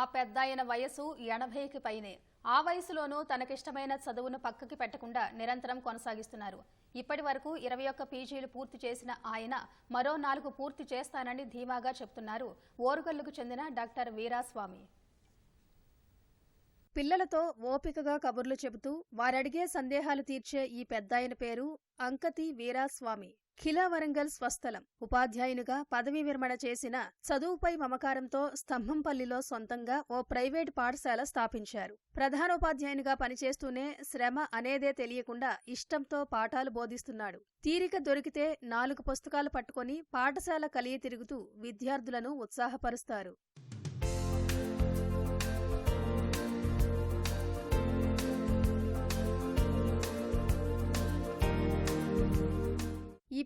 ఆ పెద్ద ఆయన వయసు ఎనభైకి పైనే. ఆ వయసులోనూ తనకిష్టమైన చదువును పక్కకి పెట్టకుండా నిరంతరం కొనసాగిస్తున్నారు. ఇప్పటి వరకు ఇరవై ఒక్క పీజీలు పూర్తి చేసిన ఆయన మరో నాలుగు పూర్తి చేస్తానని ధీమాగా చెప్తున్నారు ఓరుగల్లుకు చెందిన డాక్టర్ వీరాస్వామి. పిల్లలతో ఓపికగా కబుర్లు చెబుతూ వారడిగే సందేహాలు తీర్చే ఈ పెద్దాయన పేరు అంకతి వీరాస్వామి. ఖిలా వరంగల్ స్వస్థలం. ఉపాధ్యాయునిగా పదవీ విరమణ చేసిన చదువుపై మమకారంతో స్తంభంపల్లిలో సొంతంగా ఓ ప్రైవేట్ పాఠశాల స్థాపించారు. ప్రధానోపాధ్యాయునిగా పనిచేస్తూనే శ్రమ అనేదే తెలియకుండా ఇష్టంతో పాఠాలు బోధిస్తున్నాడు. తీరిక దొరికితే నాలుగు పుస్తకాలు పట్టుకొని పాఠశాల కలియ తిరుగుతూ విద్యార్థులను ఉత్సాహపరుస్తారు.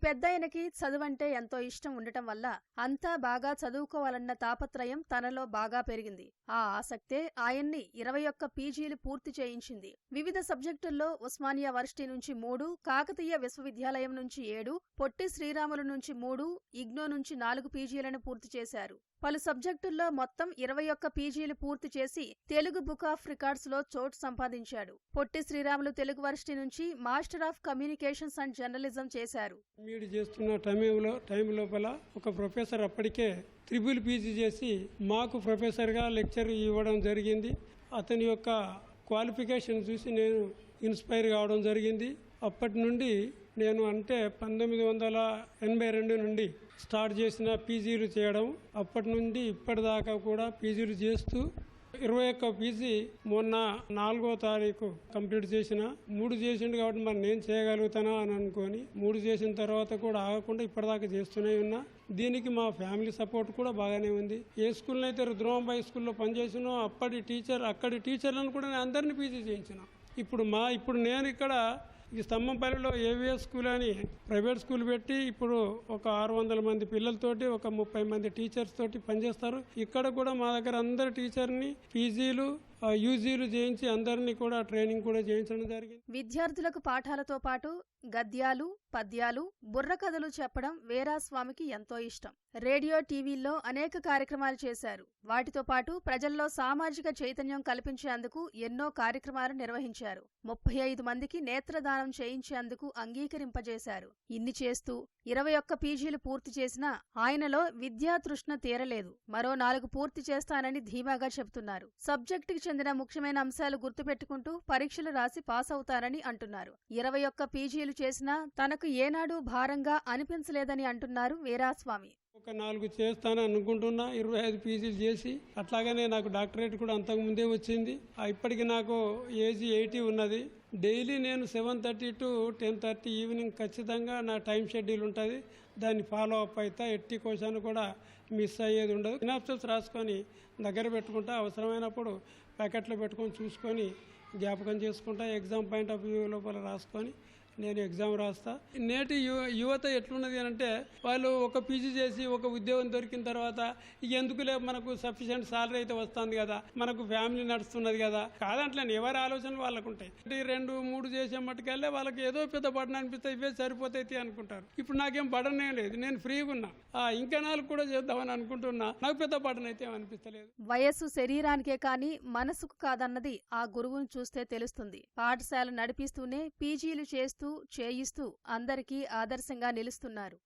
పెద్దయనకి చదువంటే ఎంతో ఇష్టం ఉండటం వల్ల అంతా బాగా చదువుకోవాలన్న తాపత్రయం తనలో బాగా పెరిగింది. ఆ ఆసక్తే ఆయన్ని ఇరవై ఒక్క పీజీలు పూర్తి చేయించింది. వివిధ సబ్జెక్టుల్లో ఉస్మానియా వర్సిటీ నుంచి మూడు కాకతీయ విశ్వవిద్యాలయం నుంచి ఏడు పొట్టి శ్రీరాములు నుంచి మూడు ఇగ్నో నుంచి నాలుగు పీజీలను పూర్తి చేశారు. పలు సబ్జెక్టుల్లో మొత్తం ఇరవై ఒక్క పీజీలు పూర్తి చేసి తెలుగు బుక్ ఆఫ్ రికార్డ్స్లో చోటు సంపాదించాడు. పొట్టి శ్రీరాములు తెలుగు వర్సిటీ నుంచి master of communications and journalism చేశారు. బీఈడి చేస్తున్న టైంలో టైం లోపల ఒక ప్రొఫెసర్ అప్పటికే త్రిబుల్ పీజీ చేసి మాకు ప్రొఫెసర్గా లెక్చర్ ఇవ్వడం జరిగింది. అతని యొక్క క్వాలిఫికేషన్ చూసి నేను ఇన్స్పైర్ కావడం జరిగింది. అప్పటి నుండి నేను అంటే పంతొమ్మిది వందల ఎనభై రెండు నుండి స్టార్ట్ చేసిన పీజీలు చేయడం అప్పటి నుండి ఇప్పటిదాకా కూడా పీజీలు చేస్తూ ఇరవై ఒక్క పీజీ మొన్న నాలుగో తారీఖు కంప్లీట్ చేసిన మూడు చేసిండు కాబట్టి మరి నేను చేయగలుగుతానా అని అనుకొని మూడు చేసిన తర్వాత కూడా ఆగకుండా ఇప్పటిదాకా చేస్తూనే ఉన్నా. దీనికి మా ఫ్యామిలీ సపోర్ట్ కూడా బాగానే ఉంది. ఏ స్కూల్లో అయితే రుద్రమాబాయి స్కూల్లో పనిచేసినో అప్పటి టీచర్ అక్కడి టీచర్లను కూడా నేను అందరినీ పీజీ చేయించిన. ఇప్పుడు మా ఇప్పుడు నేను ఇక్కడ ఈ స్తంభంపల్లిలో ఏవిఎస్ స్కూల్ అని ప్రైవేట్ స్కూల్ పెట్టి ఇప్పుడు ఒక ఆరు వందల మంది పిల్లలతోటి ఒక ముప్పై మంది టీచర్స్ తోటి పనిచేస్తారు. ఇక్కడ కూడా మా దగ్గర అందరు టీచర్ని పీజీలు యూజీలు చేయించి అందరినీ కూడా ట్రైనింగ్ కూడా చేయించడం జరిగింది. విద్యార్థులకు పాఠాలతో పాటు గద్యాలు పద్యాలు బుర్ర కథలు చెప్పడం వీరాస్వామికి ఎంతో ఇష్టం. రేడియో టీవీల్లో అనేక కార్యక్రమాలు చేశారు. వాటితో పాటు ప్రజల్లో సామాజిక చైతన్యం కల్పించేందుకు ఎన్నో కార్యక్రమాలు నిర్వహించారు. ముప్పై ఐదు మందికి నేత్రదానం చేయించేందుకు అంగీకరింపజేశారు. ఇన్ని చేస్తూ ఇరవై ఒక్క పీజీలు పూర్తి చేసినా ఆయనలో విద్యాతృష్ణ తీరలేదు. మరో నాలుగు పూర్తి చేస్తానని ధీమాగా చెబుతున్నారు. సబ్జెక్టుకి చెందిన ముఖ్యమైన అంశాలు గుర్తుపెట్టుకుంటూ పరీక్షలు రాసి పాస్ అవుతారని అంటున్నారు. ఇరవై ఒక్క పీజీలు చేసినా తనకు ఏనాడు భారంగా అనిపించలేదని అంటున్నారు వీరాస్వామి. ఒక నాలుగు చేస్తాను అనుకుంటున్నా ఇరవై ఐదు పీజీలు చేసి అట్లాగనే నాకు డాక్టరేట్ కూడా అంతకు ముందే వచ్చింది. ఇప్పటికి నాకు ఏజ్ ఎయిటీ ఉన్నది. డైలీ నేను seven thirty to ten thirty evening ఖచ్చితంగా నా టైం షెడ్యూల్ ఉంటుంది. దాన్ని ఫాలో అప్ అవుతా ఎట్టి క్వశ్చన్ కూడా మిస్ అయ్యేది ఉండదు. సినాప్సెస్ రాసుకొని దగ్గర పెట్టుకుంటా అవసరమైనప్పుడు ప్యాకెట్లో పెట్టుకొని చూసుకొని జ్ఞాపకం చేసుకుంటా ఎగ్జామ్ పాయింట్ ఆఫ్ వ్యూ లోపల రాసుకొని నేను ఎగ్జామ్ రాస్తా. నేటి యువ యువత ఎట్లున్నది అని అంటే వాళ్ళు ఒక పీజీ చేసి ఒక ఉద్యోగం దొరికిన తర్వాత ఎందుకులే మనకు సఫిషియెంట్ సాలరీ అయితే వస్తుంది కదా? మనకు ఫ్యామిలీ నడుస్తున్నది కదా? కాదంట్లేని ఎవరి ఆలోచనలు వాళ్ళకు ఉంటాయి రెండు మూడు చేసే మట్టుకెళ్ళే వాళ్ళకి ఏదో పెద్ద బటన్ అనిపిస్తే ఇవే సరిపోతాయి అనుకుంటారు. ఇప్పుడు నాకేం బటన్ ఏం లేదు నేను ఫ్రీగా ఉన్నా. ఆ, ఇంకా నాలుగు కూడా చేద్దామని అనుకుంటున్నా నాకు పెద్ద బటన్ అయితే అనిపిస్తలేదు. వయస్సు శరీరానికే కానీ మనసుకు కాదన్నది ఆ గురువును చూస్తే తెలుస్తుంది. పాఠశాల నడిపిస్తూనే పీజీలు చేస్తూ చేయిస్తూ అందరికీ ఆదర్శంగా నిలుస్తున్నారు.